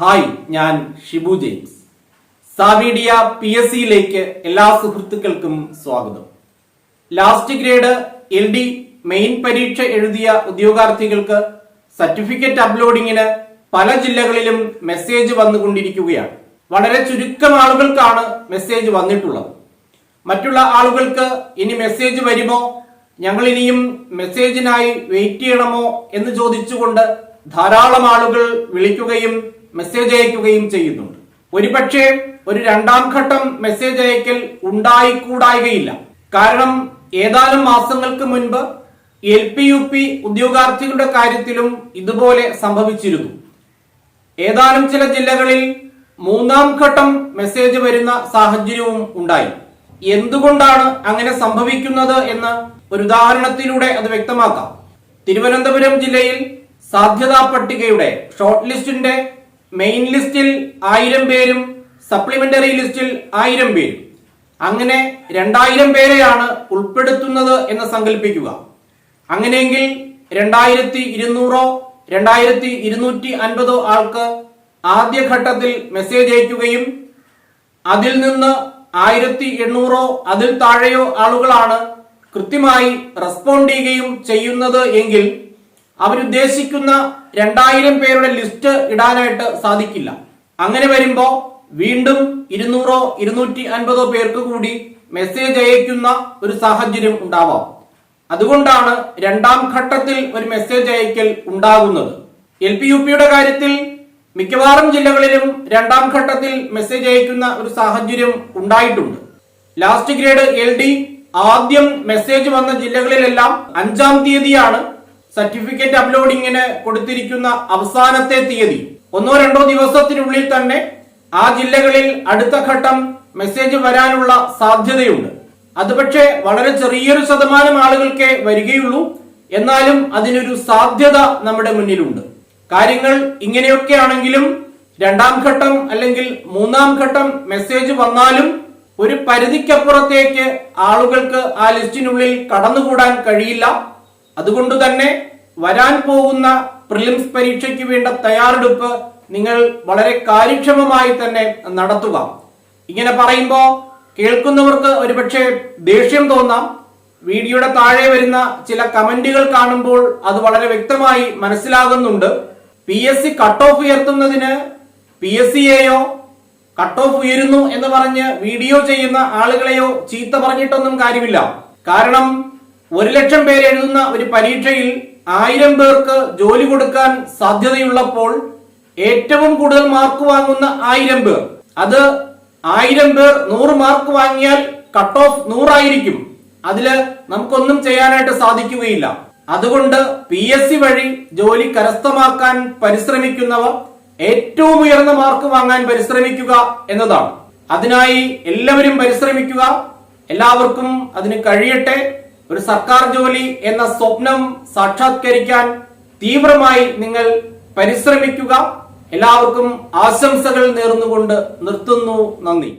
Hi ഞാൻ Shibu James. സാവീഡിയ P S സിയിലേക്ക് എല്ലാ സുഹൃത്തുക്കൾക്കും സ്വാഗതം. Last grade L D main പരീക്ഷ എഴുതിയ ഉദ്യോഗാർത്ഥികൾക്ക് സർട്ടിഫിക്കറ്റ് അപ്ലോഡിങ്ങിന് പല ജില്ലകളിലും മെസ്സേജ് വന്നുകൊണ്ടിരിക്കുകയാണ്. വളരെ ചുരുക്കം ആളുകൾക്കാണ് മെസ്സേജ് വന്നിട്ടുള്ളത്. മറ്റുള്ള ആളുകൾക്ക് ഇനി മെസ്സേജ് വരുമോ? ഞങ്ങൾ ഇനിയും മെസ്സേജിനായി വെയിറ്റ് ചെയ്യണമോ എന്ന് ചോദിച്ചുകൊണ്ട് ധാരാളം ആളുകൾ വിളിക്കുകയും മെസ്സേജ് അയക്കുകയും ചെയ്യുന്നുണ്ട്. ഒരുപക്ഷെ ഒരു രണ്ടാം ഘട്ടം മെസ്സേജ് അയക്കൽ ഉണ്ടായിക്കൂടായികയില്ല. കാരണം ഏതാനും മാസങ്ങൾക്ക് മുൻപ് എൽ പി യു പി ഉദ്യോഗാർത്ഥികളുടെ കാര്യത്തിലും ഇതുപോലെ സംഭവിച്ചിരുന്നു. ഏതാനും ചില ജില്ലകളിൽ മൂന്നാം ഘട്ടം മെസ്സേജ് വരുന്ന സാഹചര്യവും ഉണ്ടായി. എന്തുകൊണ്ടാണ് അങ്ങനെ സംഭവിക്കുന്നത് എന്ന് ഒരു ഉദാഹരണത്തിലൂടെ അത് വ്യക്തമാക്കാം. തിരുവനന്തപുരം ജില്ലയിൽ സാധ്യതാ പട്ടികയുടെ ഷോർട്ട് ലിസ്റ്റിന്റെ മെയിൻ ലിസ്റ്റിൽ ആയിരം പേരും സപ്ലിമെന്ററി ലിസ്റ്റിൽ ആയിരം പേരും. അങ്ങനെ രണ്ടായിരം പേരെയാണ് ഉൾപ്പെടുത്തുന്നത് എന്ന് സങ്കല്പിക്കുക. അങ്ങനെയെങ്കിൽ രണ്ടായിരത്തി ഇരുന്നൂറോ രണ്ടായിരത്തി ഇരുന്നൂറ്റി അൻപതോ ആൾക്ക് ആദ്യഘട്ടത്തിൽ മെസ്സേജ് അയക്കുകയും അതിൽ നിന്ന് ആയിരത്തി എണ്ണൂറോ അതിൽ താഴെയോ ആളുകളാണ് കൃത്യമായി റെസ്പോണ്ട് ചെയ്യുകയും ചെയ്യുന്നത് എങ്കിൽ അവരുദ്ദേശിക്കുന്ന രണ്ടായിരം പേരുടെ ലിസ്റ്റ് ഇടാനായിട്ട് സാധിക്കില്ല. അങ്ങനെ വരുമ്പോൾ വീണ്ടും ഇരുന്നൂറോ ഇരുന്നൂറ്റി അൻപതോ പേർക്ക് കൂടി മെസ്സേജ് അയക്കുന്ന ഒരു സാഹചര്യം ഉണ്ടാവാം. അതുകൊണ്ടാണ് രണ്ടാം ഘട്ടത്തിൽ ഒരു മെസ്സേജ് അയക്കൽ ഉണ്ടാകുന്നത്. എൽ പി യു പിയുടെ കാര്യത്തിൽ മിക്കവാറും ജില്ലകളിലും രണ്ടാം ഘട്ടത്തിൽ മെസ്സേജ് അയക്കുന്ന ഒരു സാഹചര്യം ഉണ്ടായിട്ടുണ്ട്. ലാസ്റ്റ് ഗ്രേഡ് എൽ ഡി ആദ്യം മെസ്സേജ് വന്ന ജില്ലകളിലെല്ലാം അഞ്ചാം തീയതിയാണ് സർട്ടിഫിക്കറ്റ് അപ്ലോഡിങ്ങിന് കൊടുത്തിരിക്കുന്ന അവസാനത്തെ തീയതി. ഒന്നോ രണ്ടോ ദിവസത്തിനുള്ളിൽ തന്നെ ആ ജില്ലകളിൽ അടുത്ത ഘട്ടം മെസ്സേജ് വരാനുള്ള സാധ്യതയുണ്ട്. അത് പക്ഷേ വളരെ ചെറിയൊരു ശതമാനം ആളുകൾക്കേ വരികയുള്ളൂ. എന്നാലും അതിനൊരു സാധ്യത നമ്മുടെ മുന്നിലുണ്ട്. കാര്യങ്ങൾ ഇങ്ങനെയൊക്കെ ആണെങ്കിലും രണ്ടാം ഘട്ടം അല്ലെങ്കിൽ മൂന്നാം ഘട്ടം മെസ്സേജ് വന്നാലും ഒരു പരിധിക്കപ്പുറത്തേക്ക് ആളുകൾക്ക് ആ ലിസ്റ്റിനുള്ളിൽ കടന്നുകൂടാൻ കഴിയില്ല. അതുകൊണ്ട് തന്നെ വരാൻ പോകുന്ന പ്രിലിംസ് പരീക്ഷയ്ക്ക് വേണ്ട തയ്യാറെടുപ്പ് നിങ്ങൾ വളരെ കാര്യക്ഷമമായി തന്നെ നടത്തുക. ഇങ്ങനെ പറയുമ്പോൾ കേൾക്കുന്നവർക്ക് ഒരുപക്ഷെ ദേഷ്യം തോന്നാം. വീഡിയോയുടെ താഴെ വരുന്ന ചില കമന്റുകൾ കാണുമ്പോൾ അത് വളരെ വ്യക്തമായി മനസ്സിലാകുന്നുണ്ട്. P S C cut off ഉയർത്തുന്നതിന് P S സിയെയോ കട്ട് ഓഫ് ഉയരുന്നു എന്ന് പറഞ്ഞ് വീഡിയോ ചെയ്യുന്ന ആളുകളെയോ ചീത്ത പറഞ്ഞിട്ടൊന്നും കാര്യമില്ല. കാരണം ഒരു ലക്ഷം പേര് എഴുതുന്ന ഒരു പരീക്ഷയിൽ ആയിരം പേർക്ക് ജോലി കൊടുക്കാൻ സാധ്യതയുള്ളപ്പോൾ ഏറ്റവും കൂടുതൽ മാർക്ക് വാങ്ങുന്ന ആയിരം പേർ. അത് ആയിരം പേർ നൂറ് മാർക്ക് വാങ്ങിയാൽ കട്ട് ഓഫ് നൂറായിരിക്കും. അതിൽ നമുക്കൊന്നും ചെയ്യാനായിട്ട് സാധിക്കുകയില്ല. അതുകൊണ്ട് പി എസ് സി വഴി ജോലി കരസ്ഥമാക്കാൻ പരിശ്രമിക്കുന്നവർ ഏറ്റവും ഉയർന്ന മാർക്ക് വാങ്ങാൻ പരിശ്രമിക്കുക എന്നതാണ്. അതിനായി എല്ലാവരും പരിശ്രമിക്കുക. എല്ലാവർക്കും അതിന് കഴിയട്ടെ. ഒരു സർക്കാർ ജോലി എന്ന സ്വപ്നം സാക്ഷാത്കരിക്കാൻ തീവ്രമായി നിങ്ങൾ പരിശ്രമിക്കുക. എല്ലാവർക്കും ആശംസകൾ നേർന്നുകൊണ്ട് നിർത്തുന്നു. നന്ദി.